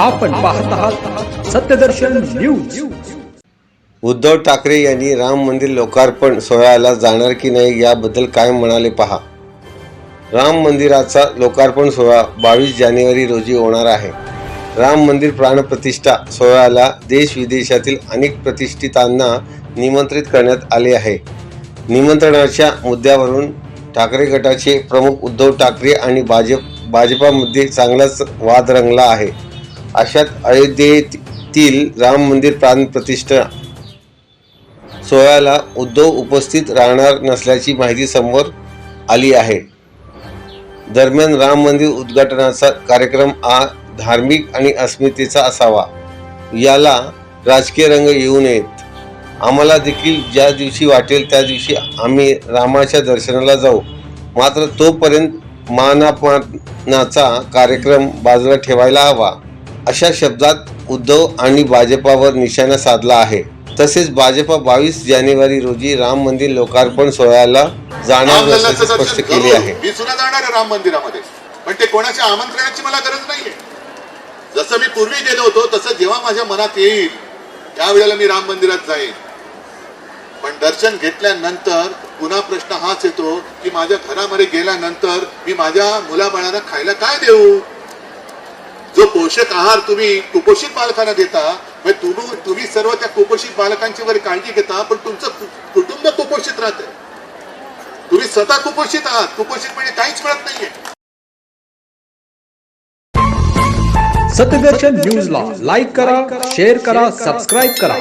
आपण पाहत आहात सत्यदर्शन न्यूज. उद्धव ठाकरे यांनी राम मंदिर लोकार्पण सोहळ्याला जाणार की नाही याबद्दल काय म्हणाले पहा. राम मंदिराचा लोकार्पण सोहळा बावीस जानेवारी रोजी होणार आहे. राम मंदिर प्राणप्रतिष्ठा सोहळ्याला देश विदेशातील अनेक प्रतिष्ठितांना निमंत्रित करण्यात आले आहे. निमंत्रणाच्या मुद्द्यावरून ठाकरे गटाचे प्रमुख उद्धव ठाकरे आणि भाजप भाजपामध्ये चांगलाच वाद रंगला आहे. अशात अयोध्येतील राम मंदिर प्राणप्रतिष्ठा सोहळ्याला उद्धव उपस्थित राहणार नसल्याची माहिती समोर आली आहे. दरम्यान राम मंदिर उद्घाटनाचा कार्यक्रम हा धार्मिक आणि अस्मितेचा असावा. याला राजकीय रंग येऊ नयेत. आम्हाला देखील ज्या दिवशी वाटेल त्या दिवशी आम्ही रामाच्या दर्शनाला जाऊ. मात्र तोपर्यंत मानापनाचा कार्यक्रम बाजूला ठेवायला हवा. अशा शब्दात उद्धव आणि भाजपावर निशाणा साधला आहे. तसेच भाजपा बावीस जानेवारी रोजी राम मंदिर लोकार्पण सोहळ्याला जाणार नसल्याचे स्पष्ट केले. आहे. मी सुद्धा जाणार आहे राम मंदिरामध्ये. पण ते कोणाच्या आमंत्रणाची मला गरज नाहीये. जसं मी पूर्वी गेलो होतो तसं जेव्हा माझ्या मनात येईल त्यावेळेला मी राम मंदिरात जाईन. पण दर्शन घेतल्यानंतर पुन्हा प्रश्न हाच येतो की माझ्या घरामध्ये गेल्यानंतर मी माझ्या मुलाबाळांना खायला काय देऊ? पोषक आहार तुम्ही कुपोषित बालकांना देता म्हणजे तुम्ही तुम्ही सर्व त्या कुपोषित बालकांची वगैरे काळजी घेता पण तुमचं कुटुंब कुपोषित राहते. तुम्ही स्वतः कुपोषित आहात. कुपोषित म्हणजे काहीच मिळत नाहीये. सत्यदर्शन न्यूजला लाईक करा शेअर करा सबस्क्राईब करा.